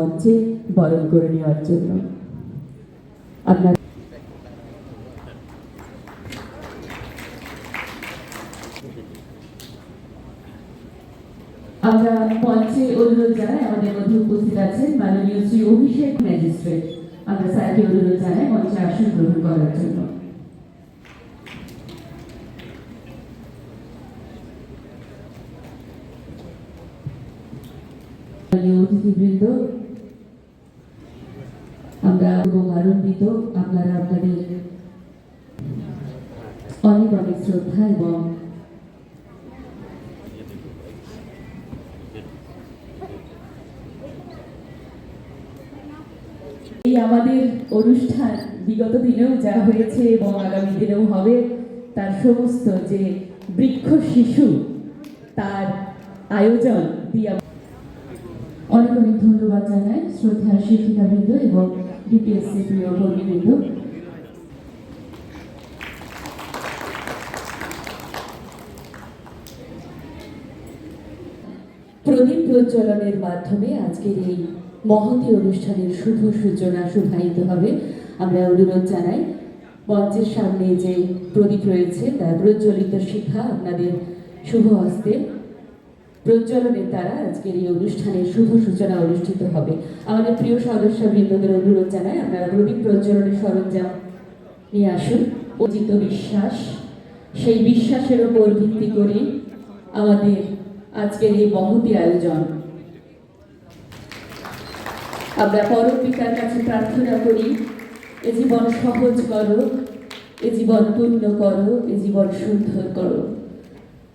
মঞ্চে বরণ করে নেওয়ার জন্য। আপনার আমরা মঞ্চে অনুরোধ জানাই, আমাদের মধ্যে উপস্থিত আছেন মাননীয় শ্রী অভিষেক ম্যাজিস্ট্রেট। আমরা স্যারকে অনুরোধ জানাই মঞ্চে আসন গ্রহণ করার জন্য। অতিথিবৃন্দ আমরা এবং আনন্দিত আপনারা আপনাদের অনেক অনেক শ্রদ্ধা এবং এই আমাদের অনুষ্ঠান বিগত দিনেও যা হয়েছে এবং আগামী দিনেও হবে, তার সমস্ত যে বৃক্ষ শিশু, তার আয়োজন দিয়ে অনেক অনেক ধন্যবাদ জানাই শ্রদ্ধা শিক্ষিকাবৃন্দ এবং ডিপিএসসি প্রিয় কর্মীবৃন্দ। প্রদীপ প্রজ্বলনের মাধ্যমে আজকের এই মহতি অনুষ্ঠানের শুভ সূচনা শুভায়িত হবে। আমরা অনুরোধ জানাই, মঞ্চের সামনে যে প্রদীপ রয়েছে, তার প্রজ্বলিত শিখা আপনাদের শুভ হস্তে প্রজ্বলনের দ্বারা আজকের এই অনুষ্ঠানের শুভ সূচনা অনুষ্ঠিত হবে। আমাদের প্রিয় সদস্য বৃন্দদের অনুরোধ জানাই, আপনারা প্রদীপ প্রজ্বলনের সরঞ্জাম নিয়ে আসুন। অজিত বিশ্বাস, সেই বিশ্বাসের ওপর ভিত্তি করে আমাদের আজকের এই মহতী আয়োজন। আমরা পরম পিতার কাছে প্রার্থনা করি, এ জীবন সহজ করো, এ জীবন পূর্ণ করো, এ জীবন সুন্দর করো।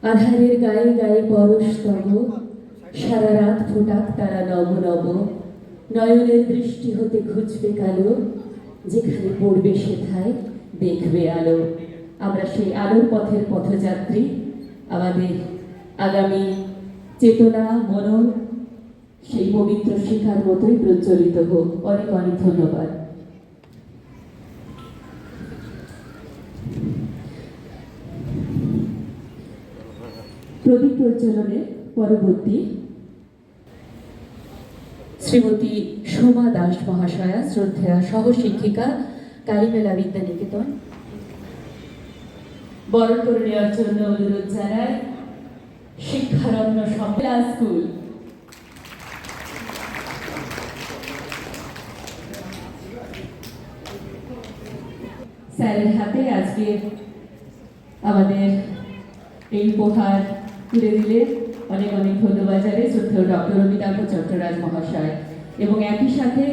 আধারের গায়ে গায়ে পরশ তব, সারা রাত ফোটাক তারা নব নব। নয়নের দৃষ্টি হতে খুঁজবে কালো, যেখানে পড়বে সেথায় দেখবে আলো। আমরা সেই আলোর পথের পথযাত্রী। আমাদের আগামী চেতনা, মনন, সেই পবিত্র শিখার মতোই প্রজ্বলিত হোক। অনেক অনেক ধন্যবাদ। প্রদীপ প্রজ্বলনের পরবর্তী। শ্রীমতী সোমা দাস মহাশয়া, শ্রদ্ধেয়া সহ শিক্ষিকা কালীমেলা বিদ্যানিকেতন। বরণ করে নেওয়ার জন্য অনুরোধ জানায় শিক্ষারণ্য সম্মেলা স্কুল। স্যারের হাতে আজকে আমাদের এই উপহার তুলে দিলে অনেক অনেক ধন্যবাদ জানাই। শ্রদ্ধেয় ডক্টর অমিতাভ চট্টরাজ মহাশয় এবং একই সাথে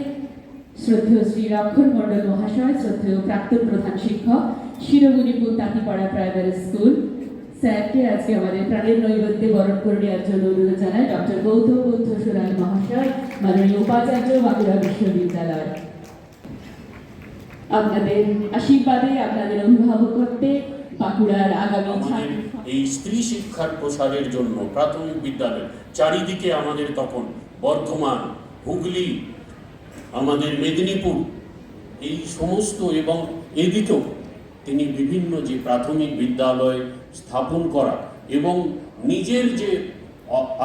শ্রদ্ধেয় শ্রী রক্ষণ মণ্ডল মহাশয়, শ্রদ্ধেয় প্রাক্তন প্রধান শিক্ষক শিরোমণিপুর তাঁতিপাড়া প্রাইমারি স্কুল স্যারকে আজকে আমাদের প্রাণের নৈবেদ্যে বরণ করে নেওয়ার জন্য অনুরোধ জানায় ডক্টর গৌতম বুদ্ধ সুরাল মহাশয়, মাননীয় উপাচার্য বাঁকুড়া বিশ্ববিদ্যালয়। আপনাদের আশীর্বাদে, আপনাদের অভিভাবক করতে বাঁকুড়ার আগামী ছাত্র এই স্ত্রী শিক্ষার প্রসারের জন্য প্রাথমিক বিদ্যালয়, চারিদিকে আমাদের তখন বর্ধমান, হুগলি, আমাদের মেদিনীপুর, এই সমস্ত এবং এদিকেও তিনি বিভিন্ন যে প্রাথমিক বিদ্যালয় স্থাপন করা এবং নিজের যে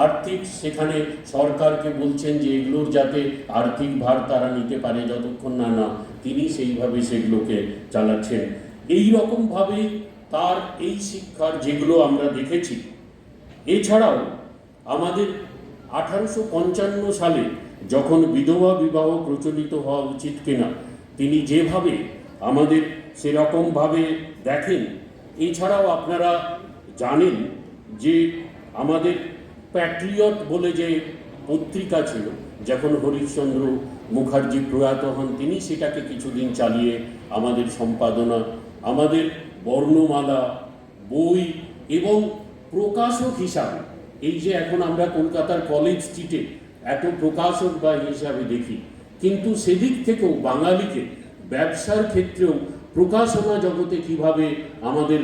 আর্থিক সেখানে সরকারকে বলছেন যে এগুলোর যাতে আর্থিক ভার তারা নিতে পারে যতক্ষণ না না, তিনি সেইভাবে সেগুলোকে চালাচ্ছেন। এই রকমভাবেই তার এই শিক্ষার যেগুলো আমরা দেখেছি, এছাড়াও আমাদের আঠারোশো পঞ্চান্ন সালে যখন বিধবা বিবাহ প্রচলিত হওয়া উচিত কিনা, তিনি যেভাবে আমাদের সেরকমভাবে দেখেন, এছাড়াও আপনারা জানেন যে আমাদের প্যাট্রিয়ট বলে যে পত্রিকা ছিল, যখন হরিশ্চন্দ্র মুখার্জি প্রয়াত হন, তিনি সেটাকে কিছুদিন চালিয়ে আমাদের সম্পাদনা, আমাদের বর্ণমালা, বই এবং প্রকাশক হিসাবে, এই যে এখন আমরা কলকাতার কলেজ স্ট্রিটে এত প্রকাশক বা হিসাবে দেখি, কিন্তু সেদিক থেকেও বাঙালিকে ব্যবসার ক্ষেত্রেও প্রকাশনা জগতে কীভাবে আমাদের